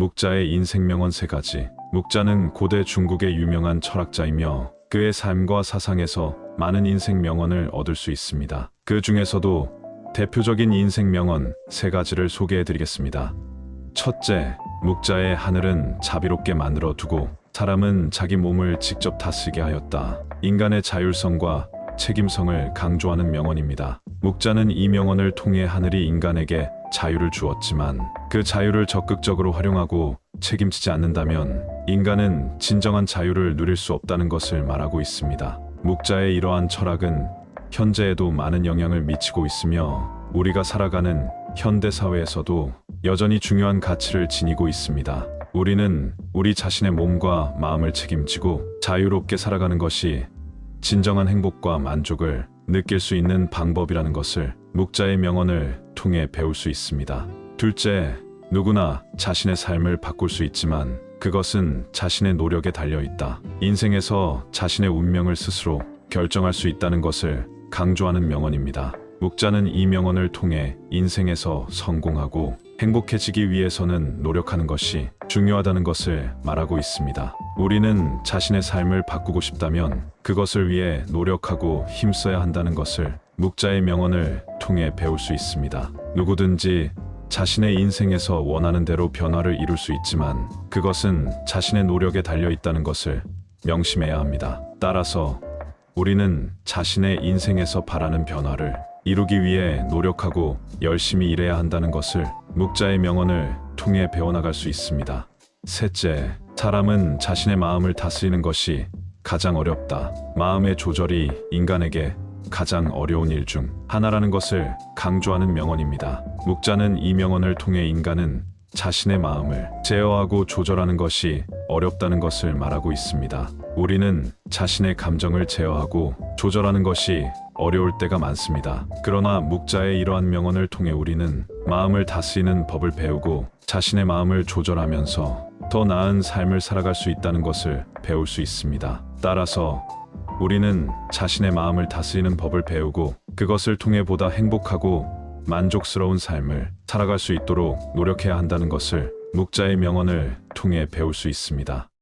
묵자의 인생 명언 세 가지. 묵자는 고대 중국의 유명한 철학자이며 그의 삶과 사상에서 많은 인생 명언을 얻을 수 있습니다. 그 중에서도 대표적인 인생 명언 세 가지를 소개해 드리겠습니다. 첫째, 묵자의 하늘은 자비롭게 만들어 두고 사람은 자기 몸을 직접 다스리게 하였다. 인간의 자율성과 책임성을 강조하는 명언입니다. 묵자는 이 명언을 통해 하늘이 인간에게 자유를 주었지만 그 자유를 적극적으로 활용하고 책임지지 않는다면 인간은 진정한 자유를 누릴 수 없다는 것을 말하고 있습니다. 묵자의 이러한 철학은 현재에도 많은 영향을 미치고 있으며 우리가 살아가는 현대 사회에서도 여전히 중요한 가치를 지니고 있습니다. 우리는 우리 자신의 몸과 마음을 책임지고 자유롭게 살아가는 것이 진정한 행복과 만족을 느낄 수 있는 방법이라는 것을 묵자의 명언을 통해 배울 수 있습니다. 둘째, 누구나 자신의 삶을 바꿀 수 있지만 그것은 자신의 노력에 달려 있다. 인생에서 자신의 운명을 스스로 결정할 수 있다는 것을 강조하는 명언입니다. 묵자는 이 명언을 통해 인생에서 성공하고 행복해지기 위해서는 노력하는 것이 중요하다는 것을 말하고 있습니다. 우리는 자신의 삶을 바꾸고 싶다면 그것을 위해 노력하고 힘써야 한다는 것을 묵자의 명언을 통해 배울 수 있습니다. 누구든지 자신의 인생에서 원하는 대로 변화를 이룰 수 있지만 그것은 자신의 노력에 달려 있다는 것을 명심해야 합니다. 따라서 우리는 자신의 인생에서 바라는 변화를 이루기 위해 노력하고 열심히 일해야 한다는 것을 묵자의 명언을 통해 배워나갈 수 있습니다. 셋째, 사람은 자신의 마음을 다스리는 것이 가장 어렵다. 마음의 조절이 인간에게 가장 어려운 일 중 하나라는 것을 강조하는 명언입니다. 묵자는 이 명언을 통해 인간은 자신의 마음을 제어하고 조절하는 것이 어렵다는 것을 말하고 있습니다. 우리는 자신의 감정을 제어하고 조절하는 것이 어려울 때가 많습니다. 그러나 묵자의 이러한 명언을 통해 우리는 마음을 다스리는 법을 배우고 자신의 마음을 조절하면서 더 나은 삶을 살아갈 수 있다는 것을 배울 수 있습니다. 따라서 우리는 자신의 마음을 다스리는 법을 배우고 그것을 통해 보다 행복하고 만족스러운 삶을 살아갈 수 있도록 노력해야 한다는 것을 묵자의 명언을 통해 배울 수 있습니다.